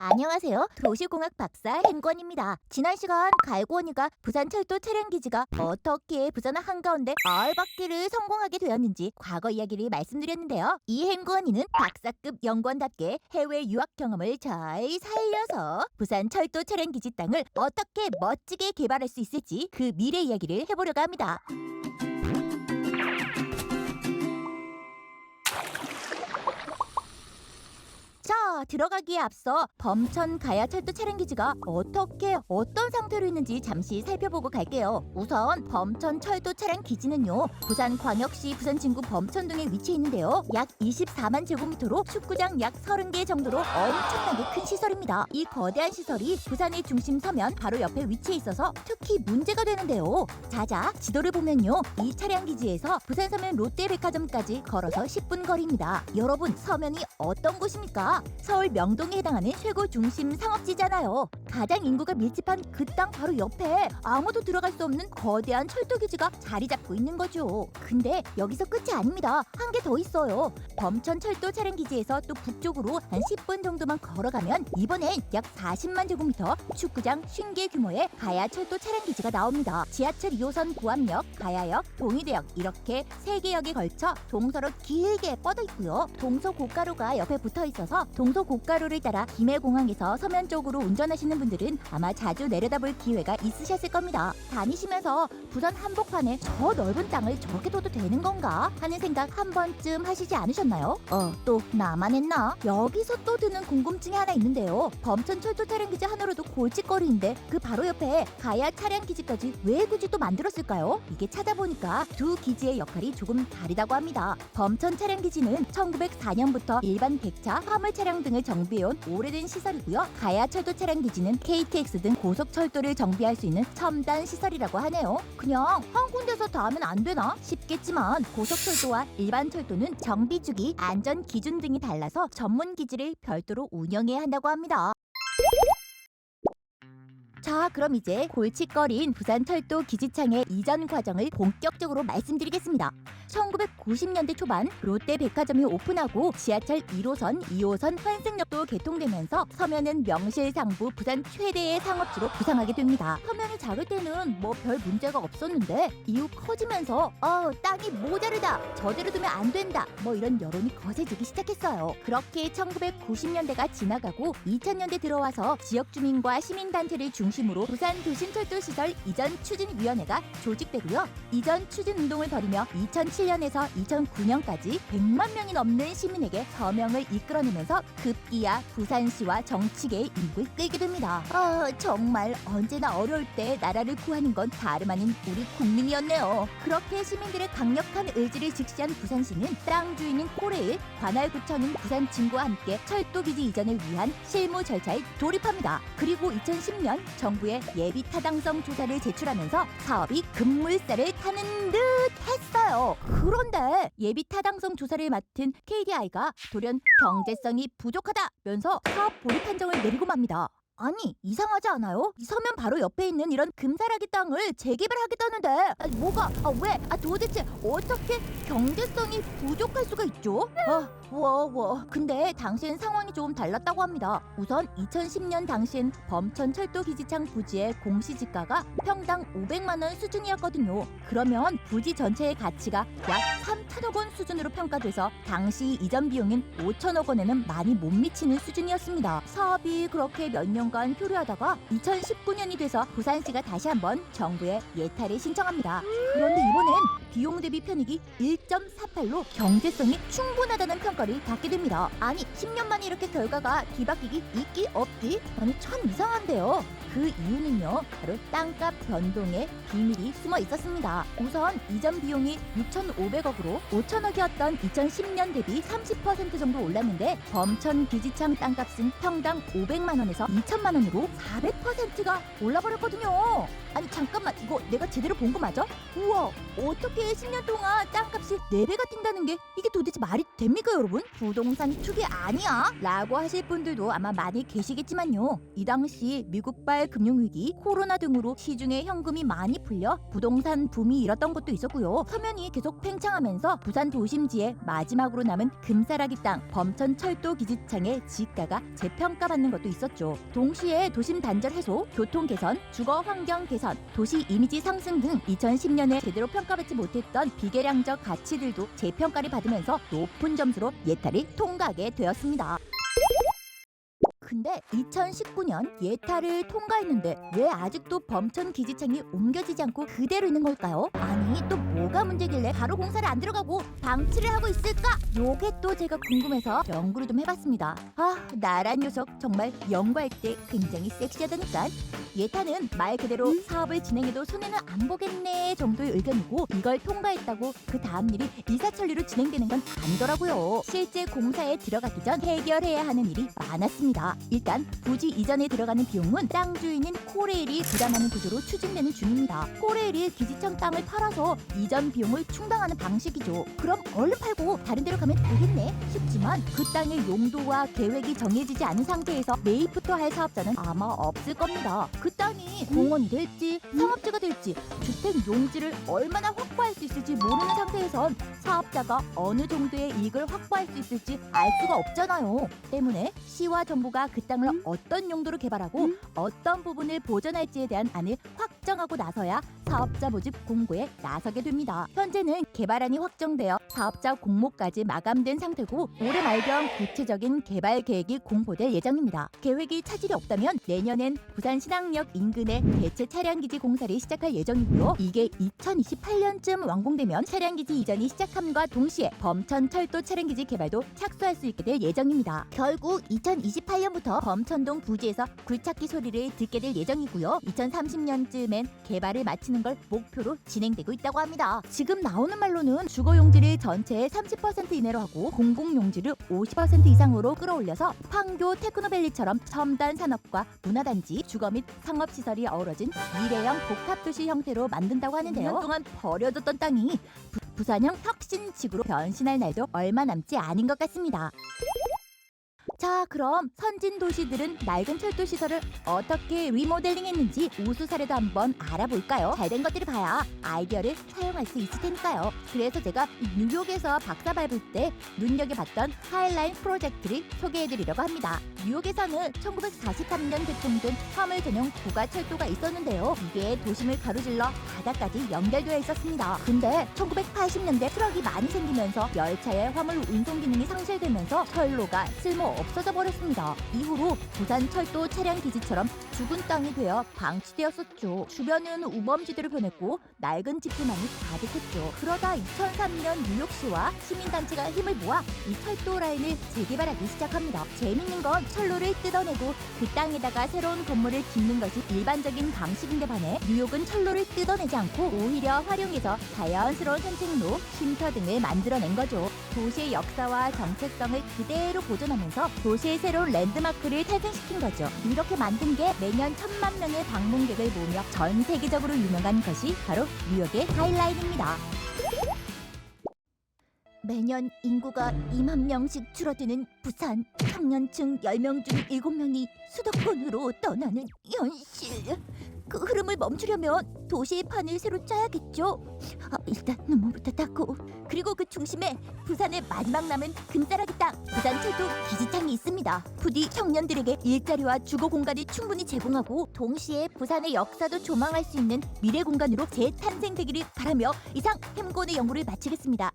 안녕하세요. 도시공학 박사 hen권입니다. 지난 시간 갈고니가 부산 철도 차량 기지가 어떻게 부산의 한가운데 알박기를 성공하게 되었는지 과거 이야기를 말씀드렸는데요. 이 hen권이는 박사급 연구원답게 해외 유학 경험을 잘 살려서 부산 철도 차량 기지 땅을 어떻게 멋지게 개발할 수 있을지 그 미래 이야기를 해보려고 합니다. 자, 들어가기에 앞서 범천 가야 철도 차량 기지가 어떻게 어떤 상태로 있는지 잠시 살펴보고 갈게요. 우선 범천 철도 차량 기지는요. 부산 광역시 부산 진구 범천동에 위치해 있는데요. 약 24만 제곱미터로 축구장 약 30개 정도로 엄청나게 큰 시설입니다. 이 거대한 시설이 부산의 중심 서면 바로 옆에 위치해 있어서 특히 문제가 되는데요. 자자, 지도를 보면요. 이 차량 기지에서 부산 서면 롯데백화점까지 걸어서 10분 거리입니다. 여러분, 서면이 어떤 곳입니까? 서울 명동에 해당하는 최고 중심 상업지잖아요. 가장 인구가 밀집한 그 땅 바로 옆에 아무도 들어갈 수 없는 거대한 철도 기지가 자리 잡고 있는 거죠. 근데 여기서 끝이 아닙니다. 한 개 더 있어요. 범천 철도 차량 기지에서 또 북쪽으로 한 10분 정도만 걸어가면 이번엔 약 40만 제곱미터 축구장 50개 규모의 가야 철도 차량 기지가 나옵니다. 지하철 2호선 구암역, 가야역, 동의대역 이렇게 세개 역에 걸쳐 동서로 길게 뻗어 있고요. 동서 고가로가 옆에 붙어 있어서 동서 고가로를 따라 김해공항에서 서면 쪽으로 운전하시는 분들은 아마 자주 내려다볼 기회가 있으셨을 겁니다. 다니시면서 부산 한복판에 저 넓은 땅을 저렇게 둬도 되는 건가 하는 생각 한 번쯤 하시지 않으셨나요? 어, 또 나만 했나? 여기서 또 드는 궁금증이 하나 있는데요. 범천 철도 차량 기지 하나로도 골칫거리인데 그 바로 옆에 가야 차량 기지까지 왜 굳이 또 만들었을까요? 이게 찾아보니까 두 기지의 역할이 조금 다르다고 합니다. 범천 차량 기지는 1904년부터 일반 백차, 화물 차량 등을 정비해온 오래된 시설이고요. 가야 철도 차량 기지는 KTX 등 고속 철도를 정비할 수 있는 첨단 시설이라고 하네요. 그냥 한 군데서 다 하면 안 되나 싶겠지만 고속 철도와 일반 철도는 정비 주기, 안전 기준 등이 달라서 전문 기지를 별도로 운영해야 한다고 합니다. 자, 그럼 이제 골칫거리인 부산철도 기지창의 이전 과정을 본격적으로 말씀드리겠습니다. 1990년대 초반 롯데백화점이 오픈하고 지하철 1호선, 2호선 환승역도 개통되면서 서면은 명실상부 부산 최대의 상업지로 부상하게 됩니다. 서면이 작을 때는 뭐 별 문제가 없었는데 이후 커지면서 어, 땅이 모자르다, 저대로 두면 안 된다, 뭐 이런 여론이 거세지기 시작했어요. 그렇게 1990년대가 지나가고 2000년대 들어와서 지역 주민과 시민단체를 중 심으로 부산 도심철도 시설 이전 추진위원회가 조직되고요. 이전 추진 운동을 벌이며 2007년에서 2009년까지 100만 명이 넘는 시민에게 서명을 이끌어내면서 급기야 부산시와 정치계의 인구를 끌게 됩니다. 아 정말 언제나 어려울 때 나라를 구하는 건 다름 아닌 우리 국민이었네요. 그렇게 시민들의 강력한 의지를 직시한 부산시는 땅 주인인 코레일, 관할구청인 부산 진구와 함께 철도 기지 이전을 위한 실무 절차에 돌입합니다. 그리고 2010년 정부에 예비 타당성 조사를 제출하면서 사업이 급물살을 타는 듯 했어요. 그런데 예비 타당성 조사를 맡은 KDI가 돌연 경제성이 부족하다면서 사업 보류 판정을 내리고 맙니다. 아니 이상하지 않아요? 이 서면 바로 옆에 있는 이런 금사라기 땅을 재개발하겠다는데 아니, 뭐가 아, 왜? 아 도대체 어떻게 경제성이 부족 할 수가 있죠? 아, 와와 근데 당시엔 상황이 조금 달랐다고 합니다. 우선 2010년 당시엔 범천 철도 기지창 부지의 공시지가가 평당 500만 원 수준이었거든요. 그러면 부지 전체의 가치가 약 3천억 원 수준으로 평가돼서 당시 이전 비용인 5천억 원에는 많이 못 미치는 수준이었습니다. 사업이 그렇게 몇 년간 표류하다가 2019년이 돼서 부산시가 다시 한번 정부에 예타를 신청합니다. 그런데 이번엔 비용 대비 편익이 1.48로 경제성이 충분하다는 평가를 받게 됩니다. 아니 10년 만에 이렇게 결과가 뒤바뀌기 있기 없기 아니 참 이상한데요. 그 이유는요 바로 땅값 변동에 비밀이 숨어 있었습니다. 우선 이전 비용이 6,500억으로 5천억이었던 2010년 대비 30% 정도 올랐는데 범천 기지창 땅값은 평당 500만 원에서 2천만 원으로 400%가 올라버렸거든요. 아니 잠깐만 이거 내가 제대로 본 거 맞아? 우와 어떻게 이렇게 10년 동안 땅값이 4배가 뛴다는 게 이게 도대체 말이 됩니까 여러분? 부동산 투기 아니야? 라고 하실 분들도 아마 많이 계시겠지만요. 이 당시 미국발 금융위기, 코로나 등으로 시중에 현금이 많이 풀려 부동산 붐이 일었던 것도 있었고요. 서면이 계속 팽창하면서 부산 도심지에 마지막으로 남은 금사라기 땅 범천 철도 기지창의 지가가 재평가받는 것도 있었죠. 동시에 도심 단절 해소, 교통 개선, 주거 환경 개선, 도시 이미지 상승 등 2010년에 제대로 평가받지 못 했던 비계량적 가치들도 재평가를 받으면서 높은 점수로 예탈을 통과하게 되었습니다. 근데 2019년 예탈을 통과했는데 왜 아직도 범천 기지창이 옮겨지지 않고 그대로 있는 걸까요? 아니 또 뭐가 문제길래 바로 공사를 안 들어가고 방치를 하고 있을까? 요게 또 제가 궁금해서 연구를 좀 해봤습니다. 아 나란 녀석 정말 연구할 때 굉장히 섹시하다니까. 예타는 말 그대로 사업을 진행해도 손해는 안 보겠네 정도의 의견이고 이걸 통과했다고 그 다음 일이 일사천리로 진행되는 건 아니더라고요. 실제 공사에 들어가기 전 해결해야 하는 일이 많았습니다. 일단 부지 이전에 들어가는 비용은 땅 주인인 코레일이 부담하는 구조로 추진되는 중입니다. 코레일이 기지청 땅을 팔아서 이전 비용을 충당하는 방식이죠. 그럼 얼른 팔고 다른 데로 가면 되겠네 싶지만 그 땅의 용도와 계획이 정해지지 않은 상태에서 매입부터 할 사업자는 아마 없을 겁니다. 그 땅이 공원이 될지 상업지가 될지 주택 용지를 얼마나 확보할 수 있을지 모르는 상태에선 사업자가 어느 정도의 이익을 확보할 수 있을지 알 수가 없잖아요. 때문에 시와 정부가 그 땅을 어떤 용도로 개발하고 어떤 부분을 보존할지에 대한 안을 확 정하고 나서야 사업자 모집 공고에 나서게 됩니다. 현재는 개발안이 확정되어 사업자 공모까지 마감된 상태고 올해 말경 구체적인 개발 계획이 공포될 예정입니다. 계획이 차질이 없다면 내년엔 부산 신항역 인근의 대체 차량기지 공사를 시작할 예정이고요. 이게 2028년쯤 완공되면 차량기지 이전이 시작함과 동시에 범천 철도 차량기지 개발도 착수할 수 있게 될 예정입니다. 결국 2028년부터 범천동 부지에서 굴착기 소리를 듣게 될 예정이고요. 2030년쯤 엔 개발을 마치는 걸 목표로 진행되고 있다고 합니다. 지금 나오는 말로는 주거 용지를 전체의 30% 이내로 하고 공공 용지를 50% 이상으로 끌어올려서 판교 테크노밸리처럼 첨단 산업과 문화단지, 주거 및 상업 시설이 어우러진 미래형 복합도시 형태로 만든다고 하는데요. 2년 동안 버려졌던 땅이 부, 부산형 혁신지구로 변신할 날도 얼마 남지 않은 것 같습니다. 자, 그럼 선진 도시들은 낡은 철도 시설을 어떻게 리모델링했는지 우수 사례도 한번 알아볼까요? 잘 된 것들을 봐야 아이디어를 사용할 수 있을 테니까요. 그래서 제가 이 뉴욕에서 박사 밟을 때 눈여겨봤던 하이라인 프로젝트를 소개해드리려고 합니다. 뉴욕에서는 1943년 개통된 화물 전용 고가철도가 있었는데요. 이게 도심을 가로질러 바다까지 연결되어 있었습니다. 근데 1980년대 트럭이 많이 생기면서 열차의 화물 운송 기능이 상실되면서 철로가 쓸모 없어져 버렸습니다. 이후로 부산 철도 차량 기지처럼 죽은 땅이 되어 방치되었었죠. 주변은 우범지대로 변했고 낡은 집들만이 가득했죠. 그러다 2003년 뉴욕시와 시민단체가 힘을 모아 이 철도 라인을 재개발하기 시작합니다. 재밌는 건 철로를 뜯어내고 그 땅에다가 새로운 건물을 짓는 것이 일반적인 방식인데 반해 뉴욕은 철로를 뜯어내지 않고 오히려 활용해서 자연스러운 산책로, 쉼터 등을 만들어낸 거죠. 도시의 역사와 정체성을 그대로 보존하면서 도시의 새로운 랜드마크를 탄생시킨 거죠. 이렇게 만든 게 매년 천만 명의 방문객을 모으며 전 세계적으로 유명한 것이 바로 뉴욕의 하이라인입니다. 매년 인구가 2만 명씩 줄어드는 부산 청년층 10명 중 7명이 수도권으로 떠나는 현실. 그 흐름을 멈추려면 도시의 판을 새로 짜야겠죠. 아, 일단 눈물부터 닦고 그리고 그 중심에 부산의 마지막 남은 금싸라기 땅 부산 철도 기지창이 있습니다. 부디 청년들에게 일자리와 주거 공간을 충분히 제공하고 동시에 부산의 역사도 조망할 수 있는 미래 공간으로 재탄생되기를 바라며 이상 햄곤의 연구를 마치겠습니다.